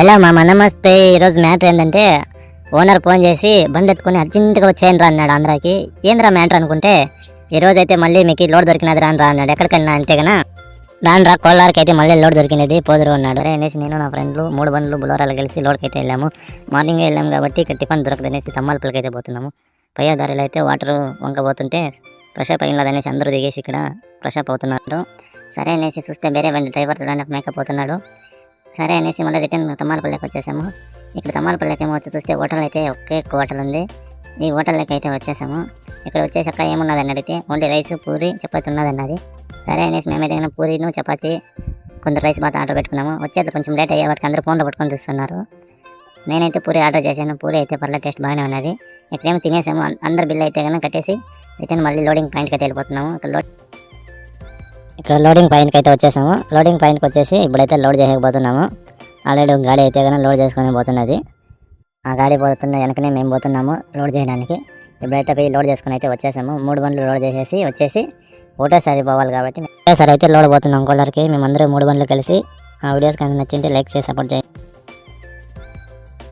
Hello మా నమస్తే. ఈరోజు మ్యాటర్ ఏంటంటే ఓనర్ ఫోన్ చేసి బండి ఎత్తుకొని అర్జెంటుగా వచ్చేయండి రా అన్నాడు ఆంధ్రాకి. ఏంద్రా మ్యాటర్ అనుకుంటే ఈ అయితే మళ్ళీ మీకు లోడ్ దొరికినది రాను రా అన్నాడు. ఎక్కడికన్నా అంతేగానా కన్నా రాను రా కోలార్కి అయితే మళ్ళీ లోడ్ దొరికినది పోదురు అన్నాడు. అరే అనేసి నేను నా ఫ్రెండ్లు మూడు బండ్లు బులోరాలు కలిసి లోడ్కి అయితే వెళ్ళాము. మార్నింగ్ వెళ్ళాము కాబట్టి ఇక్కడ టిఫిన్ దొరకదు అనేసి తమ్మాలపల్లికి అయితే పోతున్నాము. పయ్య దారిలో అయితే వాటర్ వంకపోతుంటే ఫ్రెష్ అప్ అయినది అనేసి అందరూ దిగేసి ఇక్కడ ఫ్రెష్ అప్ అవుతున్నారు. సరే అనేసి చూస్తే వేరే బండి డ్రైవర్ చూడడానికి మేకప్ అవుతున్నాడు. సరే అనేసి మళ్ళీ రిటర్న్ తమ్మాలపల్లికి వచ్చేసాము. ఇక్కడ తమ్మాలపల్లికి ఏమో వచ్చి చూస్తే హోటల్ అయితే ఒకే హోటల్ ఉంది. ఈ హోటల్లోకి అయితే వచ్చేసాము. ఇక్కడ వచ్చేసాక ఏమున్నదని అడిగితే ఓన్లీ రైస్ పూరి చపాతి ఉన్నదన్నది. సరే అనేసి మేమైతే కనుక పూరీను చపాతి కొంత రైస్ బాత్ ఆర్డర్ పెట్టుకున్నాము. వచ్చేది కొంచెం లేట్ అయ్యే వాటికి అందరూ ఫోన్లో పట్టుకొని చూస్తున్నారు. నేనైతే పూరి ఆర్డర్ చేశాను. పూరి అయితే పర్లేదు టేస్ట్ బాగానే ఉన్నది. ఇక్కడేమో తినేసాము. అందరు బిల్ అయితే కనుక కట్టేసి రిటర్న్ మళ్ళీ లోడింగ్ పాయింట్కి అయితే వెళ్ళిపోతున్నాము. ఇక్కడ లోడ్ ఇక్కడ లోడింగ్ పాయింట్కి అయితే వచ్చేసాము. లోడింగ్ పాయింట్కి వచ్చేసి ఇప్పుడైతే లోడ్ చేయకపోతున్నాము. ఆల్రెడీ ఒక గాడి అయితే కానీ లోడ్ చేసుకొని పోతున్నది. ఆ గాడి పోతున్న వెనకనే మేము పోతున్నాము లోడ్ చేయడానికి. ఇప్పుడైతే పోయి లోడ్ చేసుకుని అయితే వచ్చేసాము. మూడు బండ్లు లోడ్ చేసేసి వచ్చేసి ఒకటేసారి పోవాలి కాబట్టి ఒకటేసారి అయితే లోడ్ పోతున్నాం. కోలర్కి మేమందరూ మూడు బండ్లు కలిసి ఆ వీడియోస్ కానీ నచ్చింటే లైక్ చేసి సపోర్ట్ చేయండి.